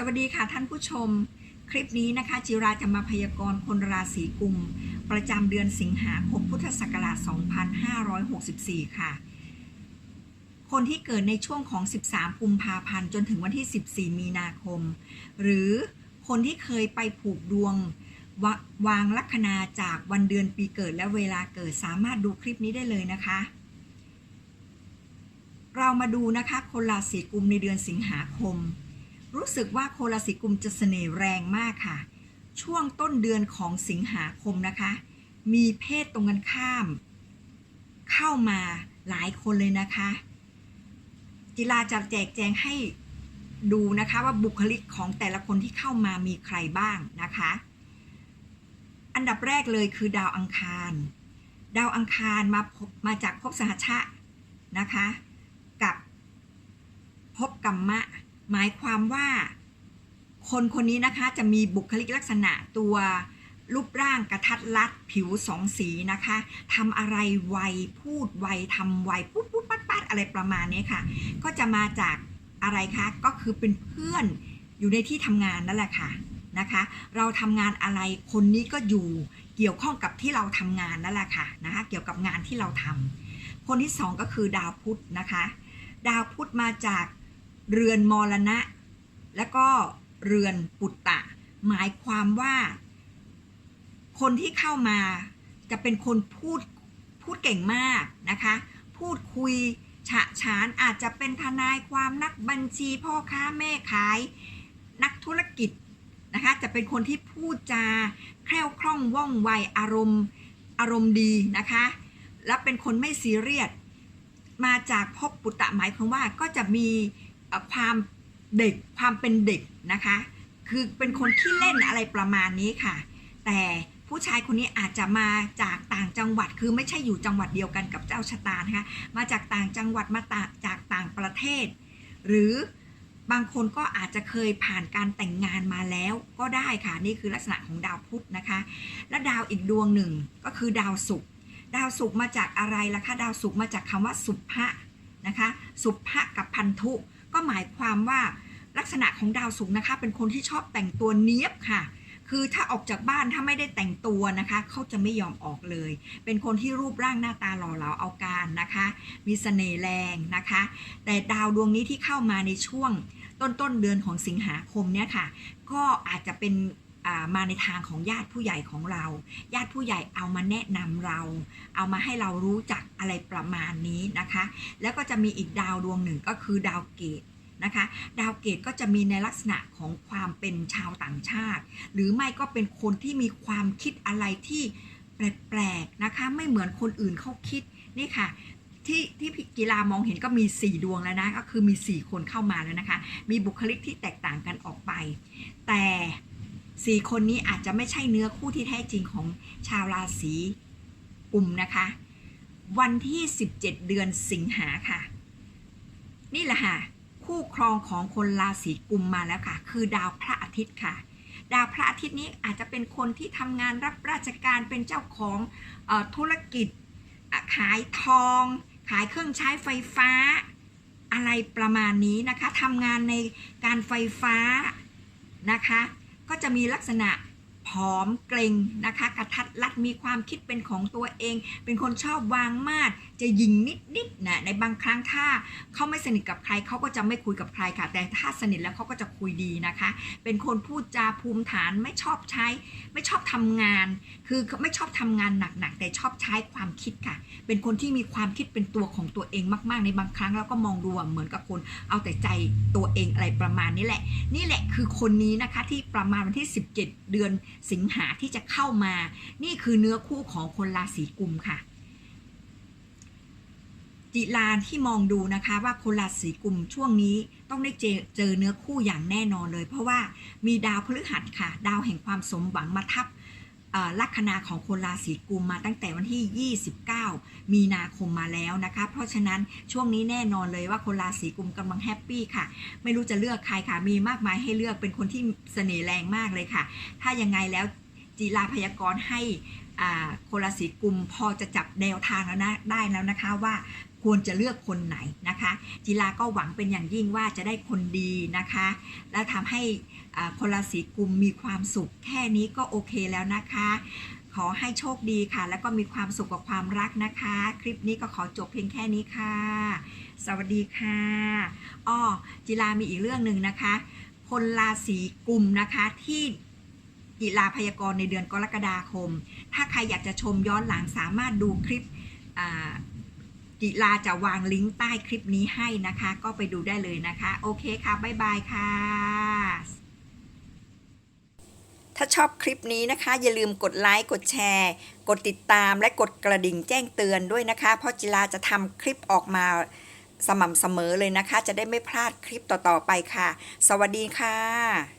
สวัสดีค่ะท่านผู้ชม คลิปนี้นะคะ จิราจะมาพยากรณ์คนราศีกุม ประจำเดือนสิงหาคมพุทธศักราช 2564 ค่ะ คนที่เกิดในช่วงของ 13 กุมภาพันธ์จนถึงวันที่ 14 มีนาคม หรือคนที่เคยไปผูกดวงววางลัคนาจากวันเดือนปีเกิดและเวลาเกิดสามารถดูคลิปนี้ได้เลยนะคะ เรามาดูนะคะคนราศีกุมในเดือนสิงหาคม รู้สึกว่าโคราศีกุมจะเสน่ห์แรงมากค่ะ ช่วงต้นเดือนของสิงหาคมนะคะ มีเพศตรงกันข้าม เข้ามาหลายคนเลยนะคะ จิลาจะแจกแจงให้ดูนะคะว่าบุคลิกของแต่ละคนที่เข้ามามีใครบ้างนะคะ อันดับแรกเลยคือดาวอังคาร ดาวอังคารมาพบมาจากภพสหชะนะคะ กับภพกัมมะ หมายความว่าคนคนนี้นะคะจะมีบุคลิกลักษณะตัวรูปร่างกระทัดรัดผิวสองสีนะคะทำอะไรไวพูดไวทำไวปุ๊บปุ๊บปัดปัดอะไรประมาณนี้ค่ะ ก็จะมาจากอะไรคะก็คือเป็นเพื่อนอยู่ในที่ทำงานนั่นแหละค่ะนะคะ เราทำงานอะไรคนนี้ก็อยู่เกี่ยวข้องกับที่เราทำงานนั่นแหละค่ะนะคะเกี่ยวกับงานที่เราทำคนที่สองก็คือดาวพุธนะคะ ดาวพุธมาจาก เรือนมรณะ และก็เรือนปุตตะ หมายความว่า คนที่เข้ามาจะเป็นคนพูดพูดเก่งมากนะคะ พูดคุยฉะฉานอาจจะเป็นทนายความนักบัญชีพ่อค้าแม่ขาย นักธุรกิจนะคะจะเป็นคนที่พูดจาแคล่วคล่องว่องไวอารมณ์อารมณ์ดีนะคะ และเป็นคนไม่ซีเรียสมาจากภพปุตตะหมายความว่าก็จะมี ความเด็กความเป็นเด็กนะคะ คือเป็นคนที่เล่นอะไรประมาณนี้ค่ะ แต่ผู้ชายคนนี้อาจจะมาจากต่างจังหวัดคือไม่ใช่อยู่จังหวัดเดียวกันกับเจ้าชะตานะคะมาจากต่างจังหวัดมาตาจากต่างประเทศ หรือบางคนก็อาจจะเคยผ่านการแต่งงานมาแล้วก็ได้ค่ะนี่คือลักษณะของดาวพุธนะคะ และดาวอีกดวงหนึ่งก็คือดาวศุกร์ดาวศุกร์มาจากอะไรล่ะคะดาวศุกร์มาจากคำว่าสุภะนะคะ สุภะกับพันธุ ก็หมายความว่าลักษณะของดาวศุกร์นะคะ เป็นคนที่ชอบแต่งตัวเนี้ยบค่ะ คือถ้าออกจากบ้านถ้าไม่ได้แต่งตัวนะคะเขาจะไม่ยอมออกเลย เป็นคนที่รูปร่างหน้าตาหล่อเหลาเอาการนะคะ มีเสน่ห์แรงนะคะ แต่ดาวดวงนี้ที่เข้ามาในช่วงต้นต้นเดือนของสิงหาคมเนี่ยค่ะ ก็อาจจะเป็น มาในทางของญาติผู้ใหญ่ของเรา ญาติผู้ใหญ่เอามาแนะนำเรา เอามาให้เรารู้จักอะไรประมาณนี้นะคะ แล้วก็จะมีอีกดาวดวงหนึ่งก็คือดาวเกตนะคะดาวเกตก็จะมีในลักษณะของความเป็นชาวต่างชาติ หรือไม่ก็เป็นคนที่มีความคิดอะไรที่แปลกๆนะคะไม่เหมือนคนอื่นเขาคิดนี่ค่ะที่ที่กีฬามองเห็นก็มี 4 ดวงแล้วนะ ก็คือมี 4 คนเข้ามาแล้วนะคะ มีบุคลิกที่แตกต่างกันออกไป แต่ 4คนนี้อาจจะไม่ใช่เนื้อคู่ที่แท้จริงของชาวราศีกุมนะคะ วันที่ 17 เดือนสิงหาค่ะ นี่แหละค่ะ คู่ครองของคนราศีกุมมาแล้วค่ะ คือดาวพระอาทิตย์ค่ะ ดาวพระอาทิตย์นี้อาจจะเป็นคนที่ทำงานรับราชการเป็นเจ้าของออธุรกิจ ขายทอง ขายเครื่องใช้ไฟฟ้า อะไรประมาณนี้นะคะทำงานในการไฟฟ้านะคะ ก็จะมีลักษณะ ผอมเกรงนะคะ กระทัดรัดมีความคิดเป็นของตัวเอง เป็นคนชอบวางมาดจะยิงนิดๆนะในบางครั้งถ้าเขาไม่สนิทกับใครเขาก็จะไม่คุยกับใครค่ะ แต่ถ้าสนิทแล้วเขาก็จะคุยดีนะคะ เป็นคนพูดจาภูมิฐานไม่ชอบใช้ ไม่ชอบทำงาน คือไม่ชอบทำงานหนักๆ แต่ชอบใช้ความคิดค่ะ เป็นคนที่มีความคิดเป็นตัวของตัวเองมากๆ ในบางครั้งแล้วก็มองดูเหมือนกับคนเอาแต่ใจตัวเองอะไรประมาณนี้แหละ นี่แหละคือคนนี้นะคะที่ประมาณวันที่ 17 เดือนสิงหาที่จะเข้ามา นี่คือเนื้อคู่ของคนราศีกุมค่ะ จิลาที่มองดูนะคะว่าคนราศีกุมช่วงนี้ต้องได้เจอเจอเนื้อคู่อย่างแน่นอนเลย เพราะว่ามีดาวพฤหัสค่ะ ดาวแห่งความสมหวังมาทับ ลัคนาของคนราศีกุมมาตั้งแต่วันที่ 29 มีนาคมมาแล้วนะคะ เพราะฉะนั้นช่วงนี้แน่นอนเลยว่าคนราศีกุมกำลังแฮปปี้ค่ะ ไม่รู้จะเลือกใครค่ะ มีมากมายให้เลือกเป็นคนที่เสน่ห์แรงมากเลยค่ะ ถ้ายังไงแล้วจีราพยากรณ์ให้คนราศีกุมพอจะจับแนวทางแล้วนะได้แล้วนะคะว่า ควรจะเลือกคนไหนนะคะจิลาก็หวังเป็นอย่างยิ่งว่าจะได้คนดีนะคะ และทำให้คนราศีกุมมีความสุข แค่นี้ก็โอเคแล้วนะคะ ขอให้โชคดีค่ะ แล้วก็มีความสุขกับความรักนะคะ คลิปนี้ก็ขอจบเพียงแค่นี้ค่ะ สวัสดีค่ะอ้อจิลามีอีกเรื่องหนึ่งนะคะ คนราศีกุมนะคะที่จิลาพยากรณ์ในเดือนกรกฎาคม ถ้าใครอยากจะชมย้อนหลังสามารถดูคลิป จิลาจะวางลิงก์ใต้คลิปนี้ให้นะคะ ก็ไปดูได้เลยนะคะ โอเคค่ะ บ๊ายบายค่ะ ถ้าชอบคลิปนี้นะคะ อย่าลืมกดไลค์ กดแชร์ กดติดตามและกดกระดิ่งแจ้งเตือนด้วยนะคะ เพราะจิลาจะทำคลิปออกมาสม่ำเสมอเลยนะคะ จะได้ไม่พลาดคลิปต่อๆไปค่ะ สวัสดีค่ะ